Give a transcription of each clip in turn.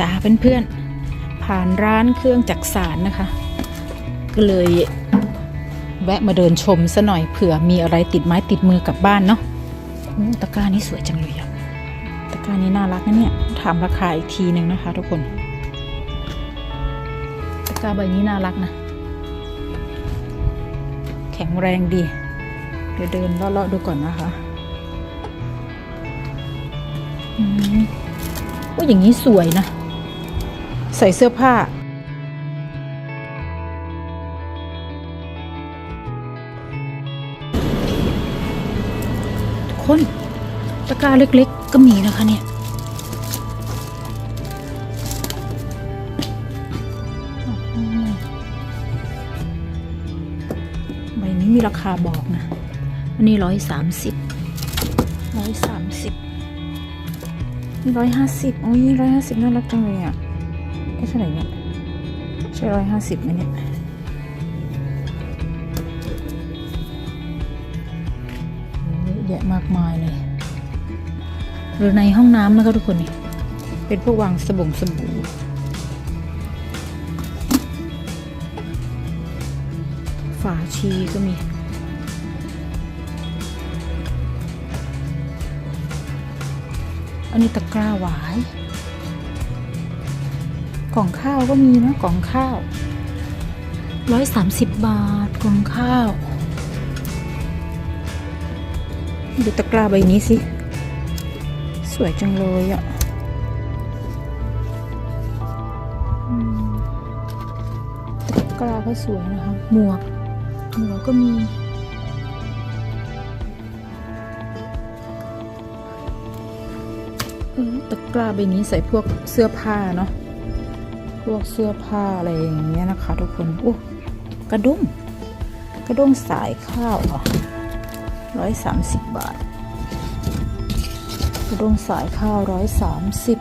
จ้าเพื่อนๆ ผ่านร้านเครื่องจักสานนะคะ ก็เลยแวะมาเดินชมซะหน่อยเผื่อมีอะไรติดไม้ติดมือกลับบ้านเนาะอู้ตะกร้านี้สวยจังเลยอะตะกร้านี้น่ารักนะเนี่ย ถามราคาอีกทีหนึ่งนะคะ ทุกคน ตะกร้าใบนี้น่ารักนะ แข็งแรงดี เดี๋ยวเดินเลาะๆดูก่อนนะคะอืมว่าอย่างนี้สวยนะ ใส่เสื้อผ้า ทุกคนตะกร้าเล็กๆ ก็มีนะคะเนี่ยใบนี้มีราคาบอกนะ อันนี้ร้อยสามสิบร้อยสามสิบร้อยห้าสิบโอ้ยร้อยห้าสิบน่ารักจังเลยอะ อ๊ะเท่าไหร่เนี่ยใช่ร้อยห้าสิบไหมเนี่ยเยอะแยะมากมายเลย หรือในห้องน้ำนะคะทุกคนนี่เป็นพวกวางสบงสบู่ฝาชีก็มีอันนี้ตะกร้าหวาย กล่องข้าวก็มีนะกล่องข้าวร้อยสามสิบบาทกล่องข้าว ดูตะกร้าใบนี้สิ สวยจังเลยอะ่ะอืมตะกร้าก็สวยนะคะ หมวก หมวกก็มีเออตะกร้าใบนี้ใส่พวกเสื้อผ้าเนาะ พวกเสื้อผ้าอะไรอย่างเงี้ยนะคะ ทุกคนโอ้กระดุมกระดุมสายข้าวร้อยสามสิบบาท กระดุมสายข้าวร้อยสามสิบ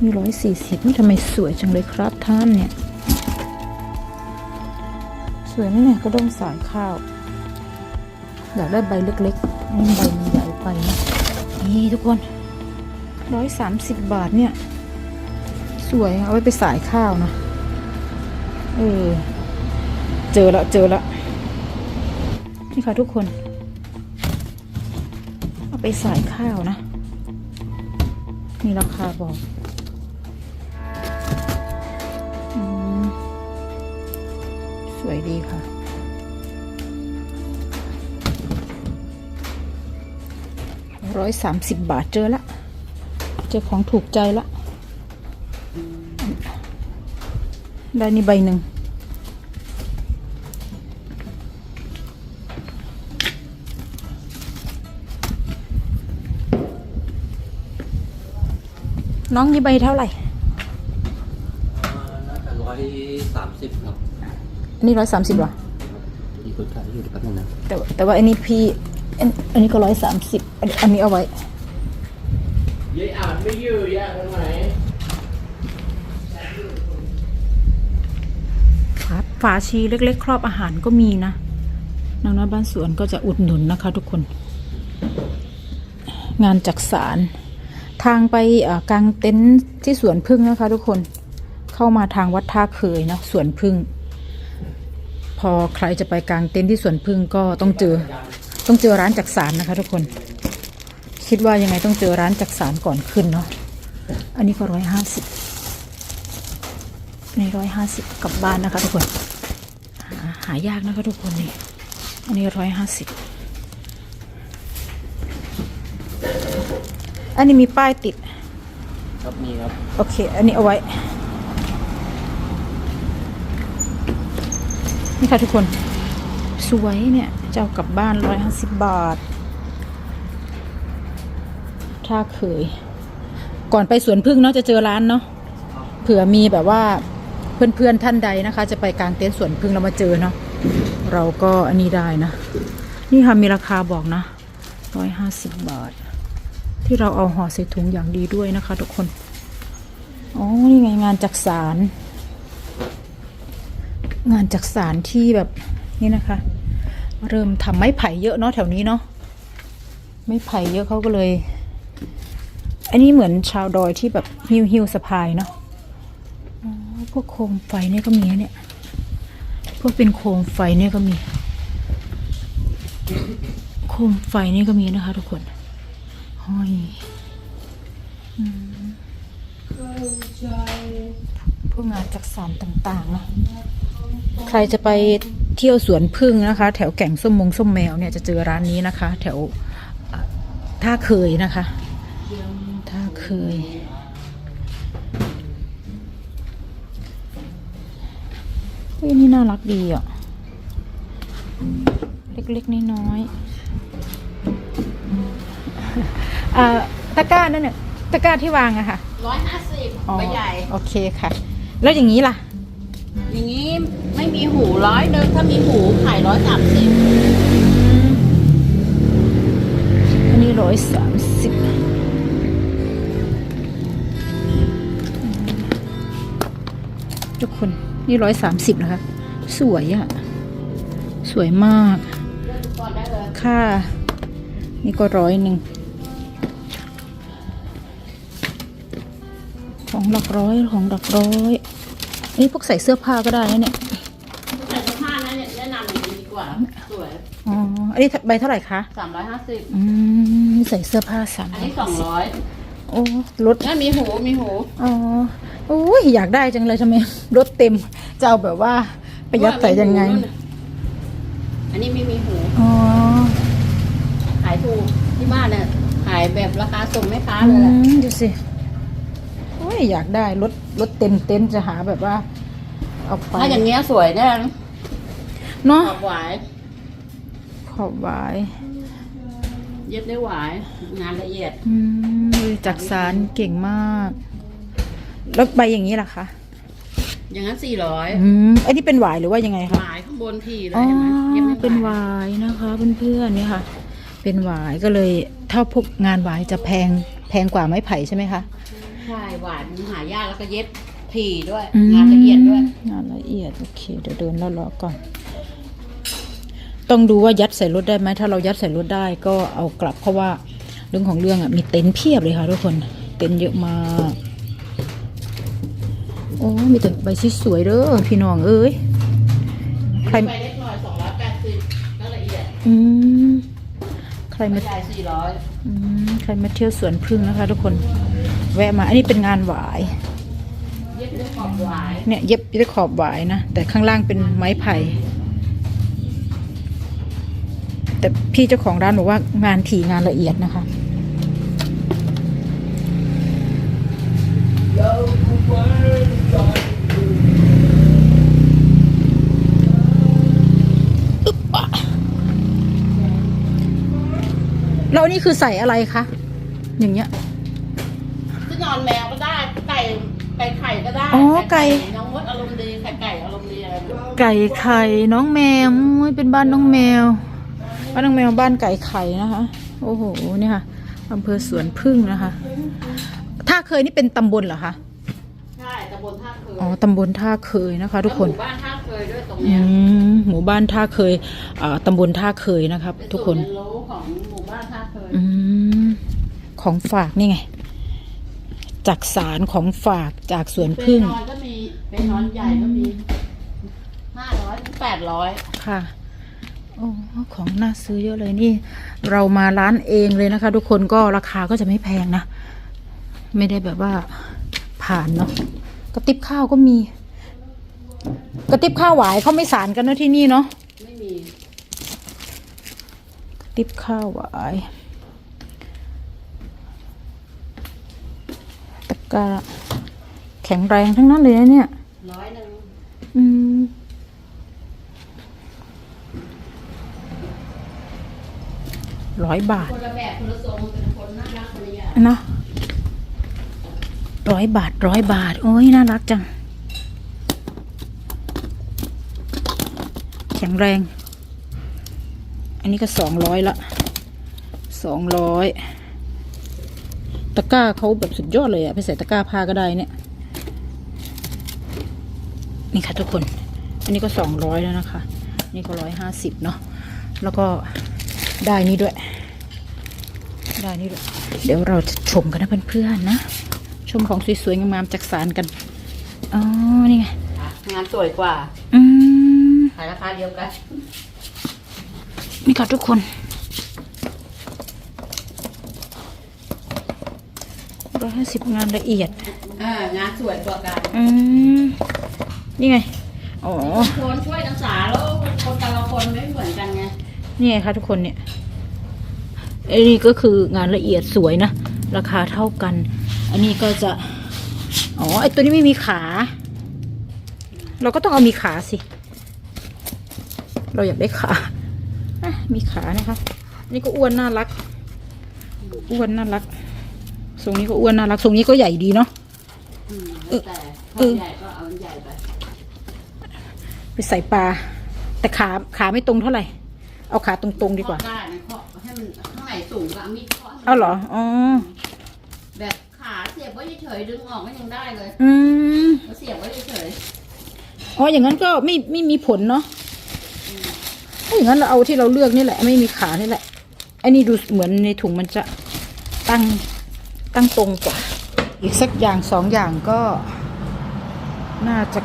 มีร้อยสี่สิบนี่ทำไมสวยจังเลยครับท่านเนี่ย สวยนะเนี่ยกระด้งสายข้าว อยากได้ใบเล็กๆนี่ใบมันใหญ่ไปนะนี่ทุกคนร้อยสามสิบบาทเนี่ย สวยเอาไว้ไปสายข้าวนะเออเจอละเจอละนี่ค่ะทุกคน เอาไปสายข้าวนะ มีราคาบอกอสวยดีค่ะ ร้อยสามสิบบาทเจอละ เจอของถูกใจละ ได้นี่ใบหนึ่งน้องนี่ใบเท่าไหร่น่าจะร้อยสามสิบครับอันนี้ร้อยสามสิบหรอมีคนขายอยู่แป๊บนึงนะแต่แต่ว่าอันนี้พี่อันอันนี้ก็ร้อยสามสิบอันนี้เอาไว้ยายอ่านไม่อยู่ยายตรงไหน ครับ ฝาชีเล็ก ๆ ครอบอาหารก็มีนะนางน้อยบ้านสวนก็จะอุดหนุนนะคะ ทุกคน งานจักสารทางไปกลางเต็นท์ที่สวนพึ่งนะคะ ทุกคนเข้ามาทางวัดท่าเคยนะสวนพึ่ง พอใครจะไปกลางเต็นท์ที่สวนพึ่งก็ต้องเจอ ต้องเจอร้านจักสารนะคะ ทุกคน คิดว่ายังไงต้องเจอร้านจักสารก่อนขึ้นเนาะอันนี้ก็ร้อยห้าสิบในร้อยห้าสิบกลับบ้านนะคะทุกคนาหายากนะคะทุกคนนี่อันนี้ร้อยห้าสิบอันนี้มีป้ายติด ครับมีครับ โอเค อันนี้เอาไว้ นี่ค่ะทุกคน สวยเนี่ยเจ้ากลับบ้านร้อยห้าสิบบาท ถ้าเคย ก่อนไปสวนพึ่งเนาะจะเจอร้านเนาะเผื่อมีแบบว่า เพื่อนๆท่านใดนะคะ จะไปกลางเต็นท์สวนพึ่งเรามาเจอเนาะเราก็อันนี้ได้นะ นี่ค่ะมีราคาบอกนะร้อยห้าสิบบาท ที่เราเอาห่อใส่ถุงอย่างดีด้วยนะคะ ทุกคนอ๋อนี่ไงงานจักสารงานจักสารที่แบบนี่นะคะ เริ่มทำไม้ไผ่เยอะเนาะแถวนี้เนาะไม้ไผ่เยอะเขาก็เลย อันนี้เหมือนชาวดอยที่แบบหิ้วหิ้วสะพายเนาะ พวกโคมไฟเนี่ยก็มีเนี่ย พวกเป็นโคมไฟเนี่ยก็มี โคมไฟนี่ก็มีนะคะทุกคนห้อยพวกงานจักสานต่างๆเนาะใครจะไปเที่ยวสวนพึ่งนะคะ แถวแก่งส้มมงส้มแมวเนี่ยจะเจอร้านนี้นะคะ แถวท่าเคยนะคะ ท่าเคยารักดีอะ เล็กๆน้อยๆอ่าตะกร้านั่นเนี่ยตะกร้าที่วางอะค่ะร้อยห้าสิบอ๋อใบใหญ่ โอเคค่ะ แล้วอย่างนี้ล่ะ อย่างนี้ไม่มีหูร้อยเดิมถ้ามีหูขายร้อยสามสิบอันนี้ร้อยสามสิบทุกคนนี่ร้อยสามสิบนะคะ สวยอะสวยมากก่อนได้เลยค่า นี่ก็ร้อยหนึ่ง ของหลักร้อยของหลักร้อยอันนี้พวกใส่เสื้อผ้าก็ได้นะเนี่ยใส่เสื้อผ้านะเนี่ยแนะนำอย่างนี้ดีกว่า สวย อ๋อ อันนี้ใบเท่าไหร่คะสามร้อยห้าสิบอืมใส่เสื้อผ้าสามอันนี้สองร้อยโอ้รถแล้วมีหู มีหู อ๋อโอ้ยอยากได้จังเลยทำไมรถเต็ม จะเอาแบบว่า ประหยัดใส่ยังไง อันนี้ไม่มีหู อ๋อ ขายถูกที่บ้านเนี่ยขายแบบราคาส่งแม่ค้าอืเลยแหละมดูสิ โอ้ย อยากได้รถรถเต็มเต็นท์จะหาแบบว่า เอาไปถ้าอย่างเงี้ยสวยแน่เนาะขอบหวาย ขอบไว้ เย็บได้หวาย งานละเอียด อืมจักสารเก่งมาก แล้วใบอย่างนี้ล่ะคะ อย่างนั้นสี่ร้อยอืมอันนี้เป็นหวายหรือว่ายังไงหคะวายข้างบนทีเลยอ๋อ เห็นไหมเย็บได้เป็นหหวายวายนะคะเพื่อนๆเนี่ยค่ะ เป็นหวายก็เลยถ้าพวกงานหวายจะแพงแพงกว่าไม้ไผ่ใช่ไหมคะใช่หวานมันหายากแล้วก็เย็บทีด้วยอืมงานละเอียดด้วย งานละเอียดโอเคเดี๋ยวเดินแล้วรอก่อน ต้องดูว่ายัดใส่รถได้ไหมถ้าเรายัดใส่รถได้ก็เอากลับเพราะว่าเรื่องของเรื่องอะมีเต็นท์เพียบเลยค่ะทุกคน เต็นท์เยอะมาก โอ้มีแต่ใบสวยๆเด้อพี่น้องเอ้ยใครไปเล็กน่อยสองร้อยแปดสิบก็ละเอียดอืมใครมาใหญ่สี่ร้อยอืมใครมาเที่ยวสวนพึ่งนะคะ ทุกคนแวะมา อันนี้เป็นงานหวาย เย็บด้วยขอบหวายเนี่ยเย็บด้วยขอบหวายนะ แต่ข้างล่างเป็นไม้ไผ่แต่พี่เจ้าของร้านบอกว่างานถี่งานละเอียดนะคะ อึ๊บอะแล้ว นี่คือใส่อะไรคะ อย่างเงี้ยที่นอนแมวก็ได้ ไก่ ไก่ไข่ก็ได้อ๋อไก่ น้องมดอารมณ์ดี ไข่ไก่อารมณ์ดีอะไรแบบนี้ไก่ไข่น้องแมวโอ้ยเป็นบ้านน้องแมว บ้านน้องแมวบ้านไก่ไข่นะคะ โอ้โหเนี่ยค่ะอำเภอสวนพึ่งนะคะ ท่าเคยนี่เป็นตำบลเหรอคะ ใช่ตำบลท่าเคยอ๋อ ตำบลท่าเคยนะคะ ทุกคน แล้วหมู่บ้านท่าเคยด้วยตรงอืเนี้ยมหมู่บ้านท่าเคยอ่าตำบลท่าเคยนะครับเป็นทุกคศูนนย์เรียนรู้ของหมู่บ้านท่าเคยอืมของฝากนี่ไง จากสารของฝากจากสวนเป็นพึ่งนอนก็มีเป็นนอนใหญ่ก็มีห้าร้อยถึงแปดร้อยค่ะ โอ้ของน่าซื้อเยอะเลยนี่ เรามาร้านเองเลยนะคะ ทุกคนก็ราคาก็จะไม่แพงนะ ไม่ได้แบบว่าผ่านเนาะกระติบข้าวก็มี กระติบข้าวหวายเขาไม่สารกันเนอะที่นี่เนาะไม่มีกระ ติบข้าวหวายตะกร้าแข็งแรงทั้งนั้นเลยนะเนี่ยร้อยหนึ่งอืมร้อยบาทคนละแบบคนละทรงเป็นคนน่ารักคนละอย่างนะร้อยบาทร้อยบาท โอ้ยน่ารักจัง แข็งแรง อันนี้ก็สองร้อยละสองร้อยตะกร้าเขาแบบสุดยอดเลยอะไปใส่ตะกร้าผ้าก็ได้เนี่ย นี่ค่ะทุกคน อันนี้ก็สองร้อยแล้วนะคะ นี่ก็ร้อยห้าสิบเนาะแล้วก็ได้นี่ด้วย ได้นี่แหละเดี๋ยวเราจะชมกันนะเพื่อนๆนะ ชมของสวยๆงามๆจากสารกันอ๋อนี่ไงงานสวยกว่า อืมขายราคาเดียวกัน นี่ค่ะทุกคน ร้อยห้าสิบงานละเอียด เอองานสวยกว่ากันอืม นี่ไง อ๋อ คนช่วยกันสาแล้วคนแต่ละคนไม่เหมือนกันไง นี่ไงคะทุกคนเนี่ยไอ้นี่ก็คืองานละเอียดสวยนะ ราคาเท่ากัน อันนี้ก็จะ อ๋อ ไอตัวนี้ไม่มีขา เราก็ต้องเอามีขาสิ เราอยากได้ขาอะ มีขานะคะ นี่ก็อ้วนน่ารัก อ้วนน่ารักทรงนี้ก็อ้วนน่ารักทรงนี้ก็ใหญ่ดีเนาะอืมเออแต่เอถ้าอใหญ่ก็เอาอันใหญ่ไป ไปใส่ปลา แต่ขาขาไม่ตรงเท่าไหร่ เอาขาตรงๆดีกว่าเคาะได้นะเคาะให้มันข้างในสูงก็เอามีดเคาะให้มันเอาเหรอ อ๋อ แบบขาเสียบไว้เฉยๆดึงออกก็ยังได้เลย อืมแล้วเสียบไว้เฉยอ๋อ อย่างนั้นก็ไม่ไม่มีผลเนาะถ้า อย่างนั้นเราเอาที่เราเลือกนี่แหละ ไม่มีขานี่แหละไอ้นี่ดูเหมือนในถุงมันจะตั้งตั้งตรงกว่า อีกสักอย่างสองอย่างก็ น่าจะ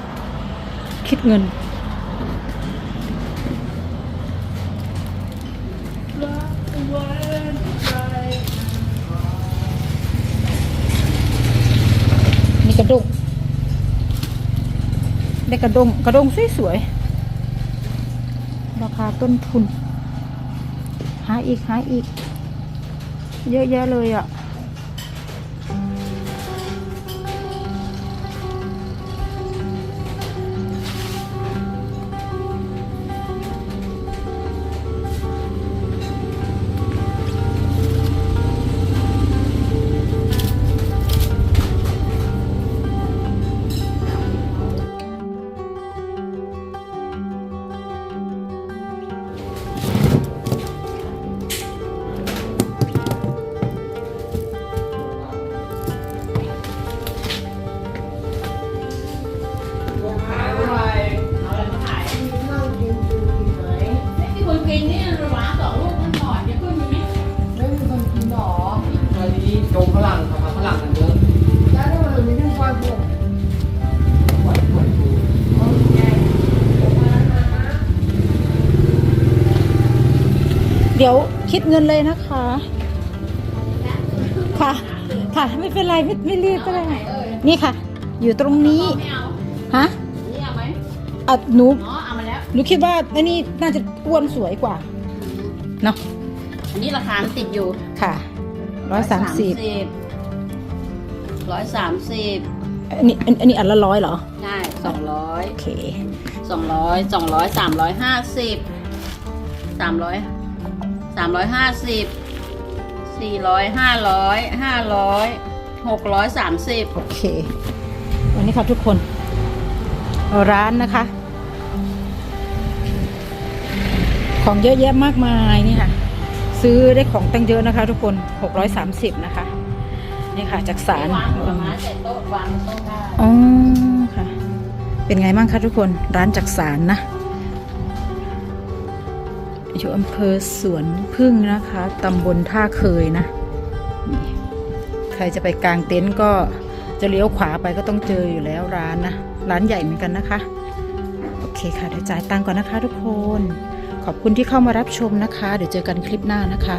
คิดเงินนี่กระด้งได้กระดงกระดงสวยๆ คาต้นทุน หาอีกหาอีก เยอะแยะเลยอะ ดี๋ยวคิดเงินเลยนะคะ ค่ะ ค่ะ ไม่เป็นไรไม่ไม่รีบก็ได้ค่ะนี่ค่ะ อยู่ตรงนี้ไม่เอาฮะนี่เอาไหมอะหนูอ๋อเอามาแล้วหนูคิดว่าอันนี้น่าจะอ้วนสวยกว่าเนาะอันนี้ราคามันติดอยู่ค่ะร้อยสามสิบร้อยสามสิบอันนี้อันอันนี้อันละร้อยเหรอใช่สองร้อยโอเคสองร้อยสองร้อยสามร้อยห้าสิบสามร้อย สามร้อยห้าสิบสี่ร้อยห้าร้อยห้าร้อยหกร้อยสามสิบโอเค วันนี้ค่ะทุกคน ร้านนะคะ ของเยอะแยะมากมายนี่ค่ะ ซื้อได้ของตั้งเยอะนะคะ ทุกคน630นะคะ นี่ค่ะจากสารวางผลไม้เสร็จโต๊ะวางบนโต๊ะได้อ๋อค่ะ เป็นไงบ้างคะทุกคนร้านจากสารนะ อยู่อำเภอสวนพึ่งนะคะตำบลท่าเคยนะใครจะไปกลางเต็นท์ก็จะเลี้ยวขวาไปก็ต้องเจออยู่แล้วร้านนะร้านใหญ่เหมือนกันนะคะ โอเคค่ะเดี๋ยวจ่ายตังก่อนนะคะทุกคน ขอบคุณที่เข้ามารับชมนะคะ เดี๋ยวเจอกันคลิปหน้านะคะ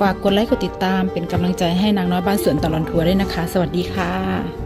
ฝากกดไลค์กดติดตามเป็นกำลังใจให้นางน้อยบ้านสวนตลอนทัวร์ด้วยนะคะ สวัสดีค่ะ